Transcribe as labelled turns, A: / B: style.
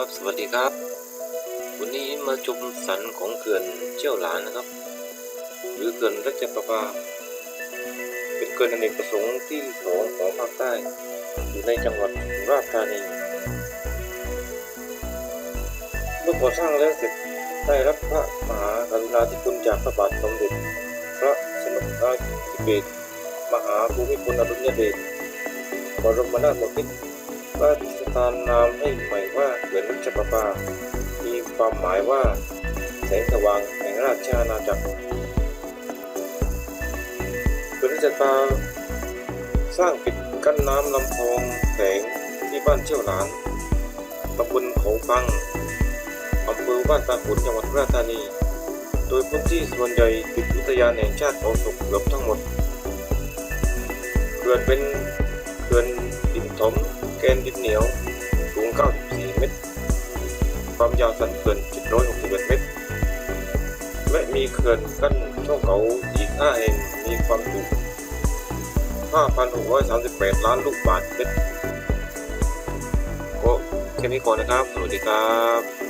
A: ครับสวัสดีครับ วันนี้มาชมสันของเขื่อนเชี่ยวหลานนะครับ หรือเขื่อนรัชประภาเป็นเขื่อนอเนกประสงค์ที่สองของภาคใต้ อยู่ในจังหวัดราษฎร์ธานีเมื่อก่อสร้างแล้วเสร็จได้รับพระมหากรุณาธิคุณจากพระบาทสมเด็จพระสมเด็จธิเบศมหาภูมิพลอดุลยเดชบรมนาถบพิตร ราชทานนามให้ใหม่ว่าเขื่อนรัชประภามีความหมายว่าแสงสว่างแห่งราชอาณาจักรเขื่อนรัชประภาสร้างปิดกั้นน้ำลำคลองแสงที่บ้านเชี่ยวหลานตำบลเขาฟังอำเภอบ้านตาขุนจังหวัดราษฎร์ธานี โดยพื้นที่ส่วนใหญ่ติดอุทยานแห่งชาติเขาศกเกือบทั้งหมดเขื่อนเป็นเขื่อนดิน ถมเกนดินเหนียว สูง 94 เมตร ความยาวสันเขื่อน761 เมตร และมีเขื่อนกั้นช่องเขาอีก 5 แห่ง มีความจุ 5,638 ล้านลูกบาศก์เมตรก็แค่นี้ก่อนนะครับ สวัสดีครับ